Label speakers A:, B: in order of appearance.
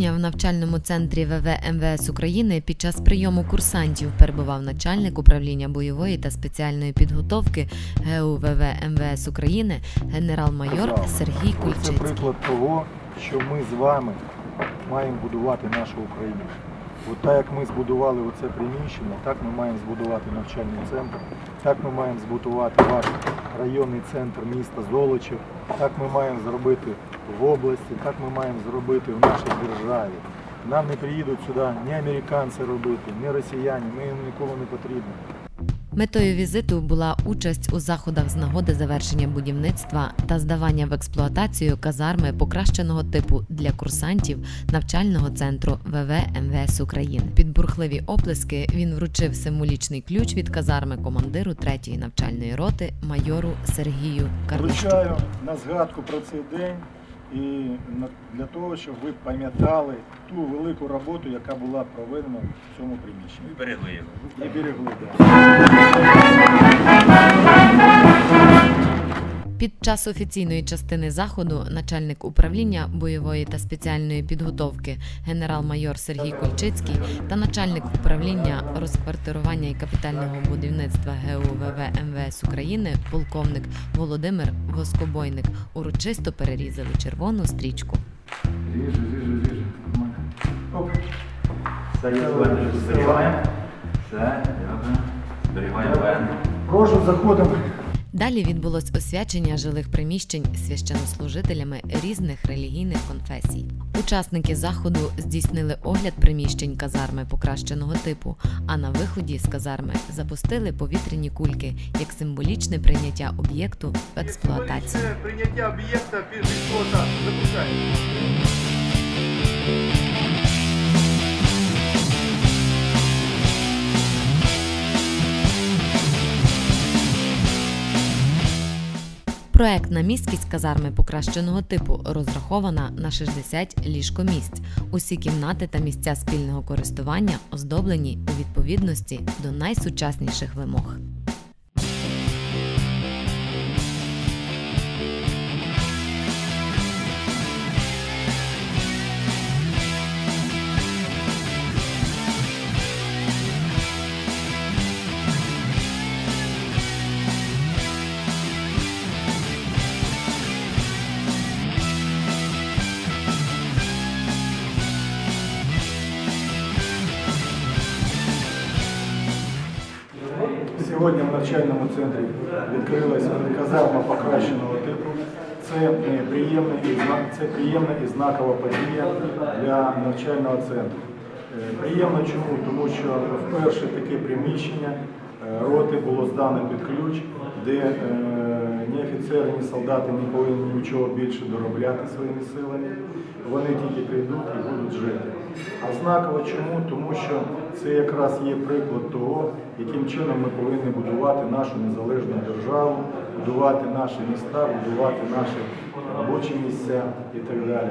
A: січня в навчальному центрі ВВ МВС України під час прийому курсантів перебував начальник управління бойової та спеціальної підготовки ГУ ВВ МВС України генерал-майор Сергій
B: Це приклад того, що ми з вами маємо будувати нашу Україну. От так як ми збудували оце приміщення, так ми маємо збудувати навчальний центр, так ми маємо збудувати ваш районний центр міста Золочів, так ми маємо зробити в області, так ми маємо зробити в нашій державі. Нам не приїдуть сюди ні американці робити, ні росіяни, ми їм ніколи не потрібні.
A: Метою візиту була участь у заходах з нагоди завершення будівництва та здавання в експлуатацію казарми покращеного типу для курсантів навчального центру ВВ МВС України. Під бурхливі оплески він вручив символічний ключ від казарми командиру 3-ї навчальної роти майору Сергію.
B: Вручаю на згадку про цей день і для того, щоб ви пам'ятали ту велику роботу, яка була проведена в цьому приміщенні.
C: Берегли його.
B: І берегли. Да.
A: Під час офіційної частини заходу начальник управління бойової та спеціальної підготовки генерал-майор Сергій Кульчицький та начальник управління розквартирування і капітального будівництва ГУВВ МВС України полковник Володимир Воскобойник урочисто перерізали червону стрічку.
B: Ріже, ріже. Нормально. Оп.
C: Зберігаємо. Все. Зберігаємо
B: Прошу, заходимо.
A: Далі відбулось освячення жилих приміщень священнослужителями різних релігійних конфесій. Учасники заходу здійснили огляд приміщень казарми покращеного типу, а на виході з казарми запустили повітряні кульки як символічне прийняття об'єкту в експлуатацію.
D: Прийняття об'єкта під. Запускаємо.
A: Проектна міськість казарми покращеного типу розрахована на 60 ліжкомісць. Усі кімнати та місця спільного користування оздоблені у відповідності до найсучасніших вимог.
B: Сьогодні в навчальному центрі відкрилася казарма покращеного типу. Це приємна і це приємна і знакова подія для навчального центру. Е, Приємно чому? Тому що вперше таке приміщення е, роти було здано під ключ, де е, ні офіцери, ні солдати не повинні нічого більше доробляти своїми силами. Вони тільки прийдуть і будуть жити. А знаково чому? Тому що це якраз є приклад того, яким чином ми повинні будувати нашу незалежну державу, будувати наші міста, будувати наші робочі місця і так далі.